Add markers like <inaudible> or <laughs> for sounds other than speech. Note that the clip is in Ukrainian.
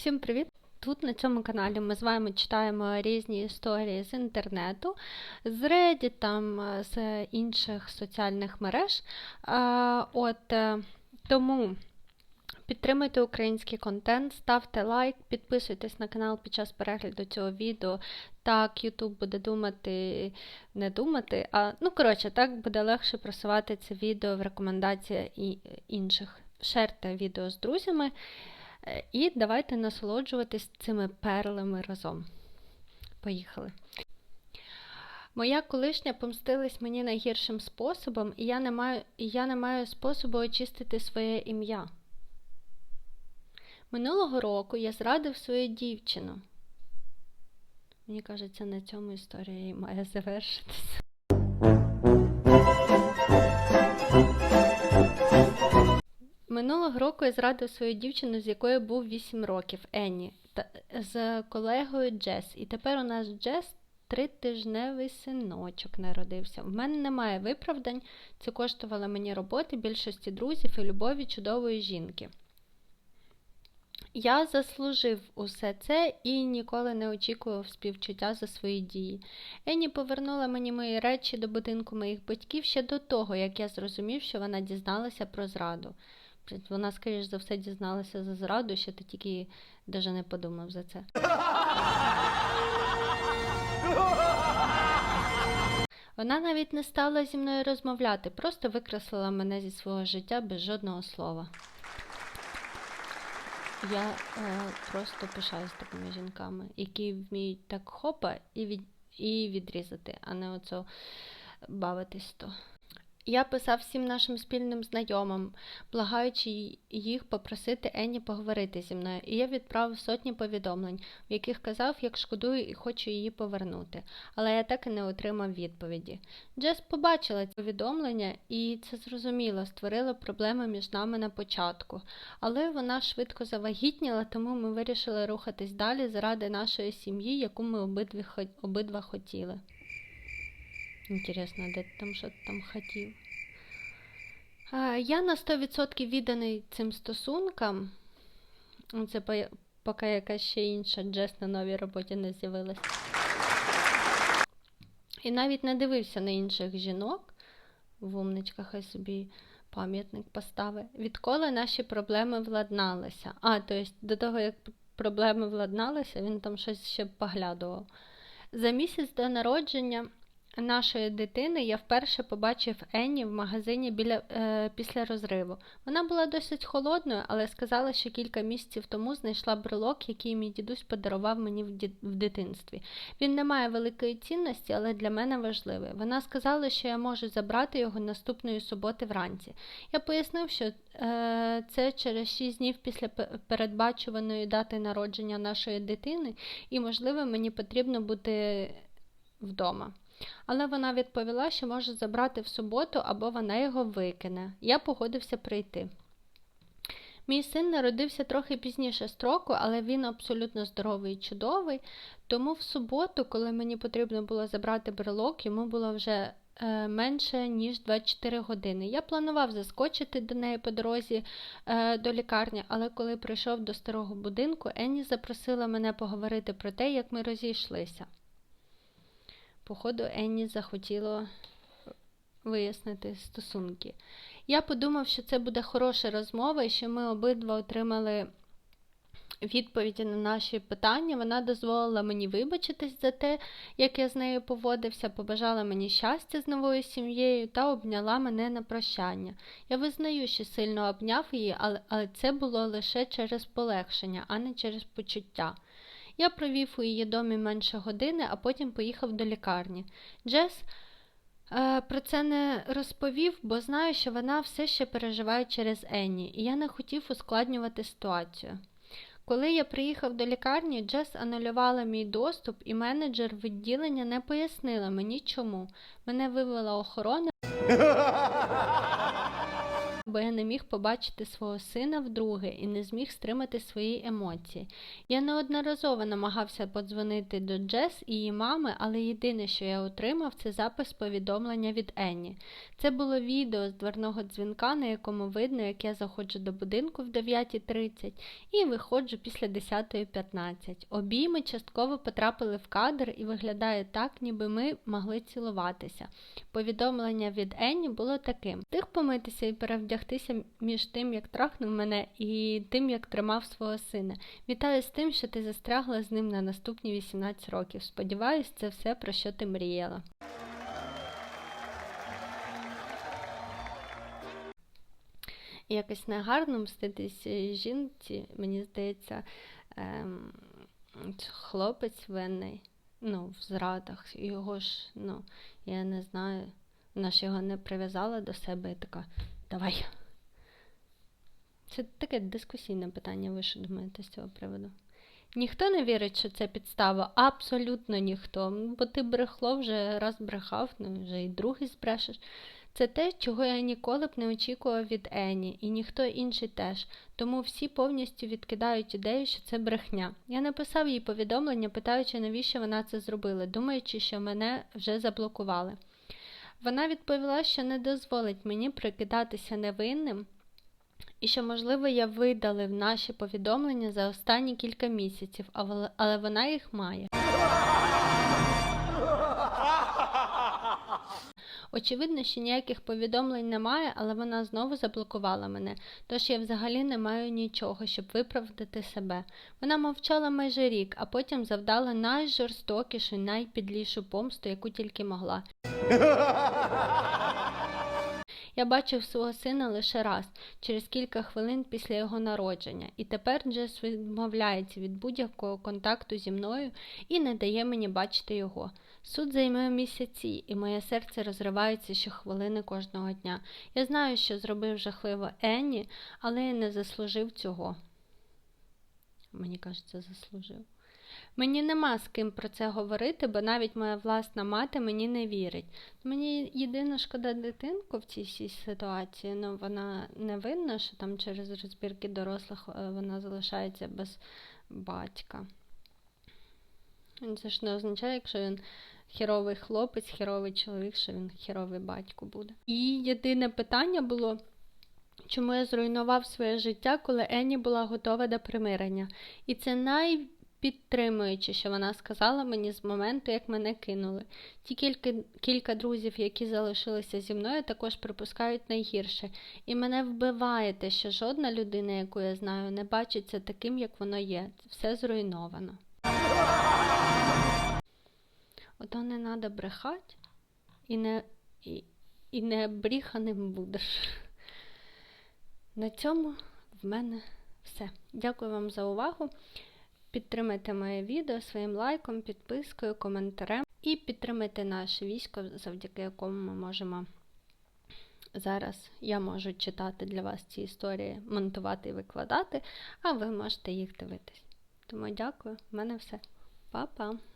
Всім привіт! Тут на цьому каналі ми з вами читаємо різні історії з інтернету, з Reddit, там, е, з інших соціальних мереж. От е, тому підтримуйте український контент, ставте лайк, підписуйтесь на канал під час перегляду цього відео. Так, YouTube буде думати, не думати, а ну коротше, так буде легше просувати це відео в рекомендації і інших. Шерте відео з друзями. Е, І давайте насолоджуватись цими перлами разом. Поїхали. Моя колишня помстилась мені найгіршим способом, і я не маю, я не маю способу очистити своє ім'я. Минулого року я зрадив свою дівчину. Мені кажеться, на цьому історія і має завершитися. Минулого року я зрадив свою дівчину, з якою був 8 років, Енні, та з колегою Джес. І тепер у нас Джес тритижневий синочок народився. В мене немає виправдань, це коштувало мені роботи, більшості друзів і любові чудової жінки. Я заслужив усе це і ніколи не очікував співчуття за свої дії. Енні повернула мені мої речі до будинку моїх батьків ще до того, як я зрозумів, що вона дізналася про зраду. Вона, скоріш за все, дізналася за зраду, що ти тільки навіть не подумав за це. Вона навіть не стала зі мною розмовляти, просто викреслила мене зі свого життя без жодного слова. Я е, просто пишаюсь такими жінками, які вміють так хопа і, від, і відрізати, а не оцо бавитись то. Я писав всім нашим спільним знайомим, благаючи їх попросити Енні поговорити зі мною, і я відправив сотні повідомлень, в яких казав, як шкодую і хочу її повернути, але я так і не отримав відповіді. Джес побачила ці повідомлення, і це зрозуміло, створило проблеми між нами на початку, але вона швидко завагітніла, тому ми вирішили рухатись далі заради нашої сім'ї, яку ми обидві, обидва хотіли. Інтересно, де ти там що ти там хотів? Я на 100% відданий цим стосункам. Це по- поки якась ще інша Джес на новій роботі не з'явилась. І навіть не дивився на інших жінок. В умничках хай собі пам'ятник постави. Відколи наші проблеми владналися. А, то есть до того, як проблеми владналися, він там щось ще поглядував. За місяць до народження нашої дитини я вперше побачив Енні в магазині біля, е, після розриву. Вона була досить холодною, але сказала, що кілька місяців тому знайшла брелок, який мій дідусь подарував мені в, ді- в дитинстві. Він не має великої цінності, але для мене важливий. Вона сказала, що я можу забрати його наступної суботи вранці. Я пояснив, що е, це через 6 днів після передбачуваної дати народження нашої дитини, і, можливо, мені потрібно бути вдома. Але вона відповіла, що може забрати в суботу або вона його викине. Я погодився прийти. Мій син народився трохи пізніше строку, але він абсолютно здоровий і чудовий. Тому в суботу, коли мені потрібно було забрати брелок, йому було вже е, менше ніж 24 години. Я планував заскочити до неї по дорозі е, до лікарні, але коли прийшов до старого будинку, Енні запросила мене поговорити про те, як ми розійшлися. Походу, Енні захотіло вияснити стосунки. Я подумав, що це буде хороша розмова і що ми обидва отримали відповіді на наші питання. Вона дозволила мені вибачитись за те, як я з нею поводився, побажала мені щастя з новою сім'єю та обняла мене на прощання. Я визнаю, що сильно обняв її, але, це було лише через полегшення, а не через почуття. Я провів у її домі менше години, а потім поїхав до лікарні. Джес е, про це не розповів, бо знаю, що вона все ще переживає через Енні, і я не хотів ускладнювати ситуацію. Коли я приїхав до лікарні, Джес анулювала мій доступ, і менеджер відділення не пояснила мені чому. Мене вивела охорона. <laughs> бо я не міг побачити свого сина вдруге і не зміг стримати свої емоції. Я неодноразово намагався подзвонити до Джес і її мами, але єдине, що я отримав, це запис повідомлення від Енні. Це було відео з дверного дзвінка, на якому видно, як я заходжу до будинку в 9.30 і виходжу після 10.15. Обійми частково потрапили в кадр і виглядає так, ніби ми могли цілуватися. Повідомлення від Енні було таким: Тих помитися і перевдягтися між тим, як трахнув мене, і тим, як тримав свого сина. Вітаю з тим, що ти застрягла з ним на наступні 18 років. Сподіваюсь, це все про що ти мріяла. Якось негарно мститись жінці, мені здається, ем, хлопець винний, ну, в зрадах. Його ж, ну, я не знаю, вона ж його не прив'язала до себе і така, давай. Це таке дискусійне питання, ви що думаєте з цього приводу? Ніхто не вірить, що це підстава, абсолютно ніхто. Бо ти брехло вже раз брехав, ну вже і другий збрешеш. Це те, чого я ніколи б не очікував від Ені, і ніхто інший теж. Тому всі повністю відкидають ідею, що це брехня. Я написав їй повідомлення, питаючи, навіщо вона це зробила, думаючи, що мене вже заблокували. Вона відповіла, що не дозволить мені прикидатися невинним. І що, можливо, я видалив наші повідомлення за останні кілька місяців, але вона їх має. Очевидно, що ніяких повідомлень немає, але вона знову заблокувала мене, тож я взагалі не маю нічого, щоб виправдати себе. Вона мовчала майже рік, а потім завдала найжорстокішу, найпідлішу помсту, яку тільки могла. <laughs> Я бачив свого сина лише раз, через кілька хвилин після його народження, і тепер Джес відмовляється від будь-якого контакту зі мною і не дає мені бачити його. Суд займе місяці, і моє серце розривається щохвилини кожного дня. Я знаю, що зробив жахливо Енні, але я не заслужив цього. Мені кажеться, заслужив. Мені нема з ким про це говорити, бо навіть моя власна мати мені не вірить. Мені єдина шкода дитинку в цій всій ситуації, ну вона не винна, що там через розбірки дорослих е, вона залишається без батька. Це ж не означає, якщо він хіровий хлопець, хіровий чоловік, що він хіровий батько буде. І єдине питання було. Чому я зруйнував своє життя, коли Енні була готова до примирення? І це най підтримуючи, що вона сказала мені з моменту, як мене кинули. Ті кілька, кілька друзів, які залишилися зі мною, також припускають найгірше. І мене вбиває те, що жодна людина, яку я знаю, не бачиться таким, як воно є. Все зруйновано. Ото не треба брехати і не, і, і не бріханим будеш. На цьому в мене все. Дякую вам за увагу. Підтримайте моє відео своїм лайком, підпискою, коментарем і підтримайте наше військо, завдяки якому ми можемо зараз я можу читати для вас ці історії, монтувати і викладати, а ви можете їх дивитись. Тому дякую, в мене все. Па-па!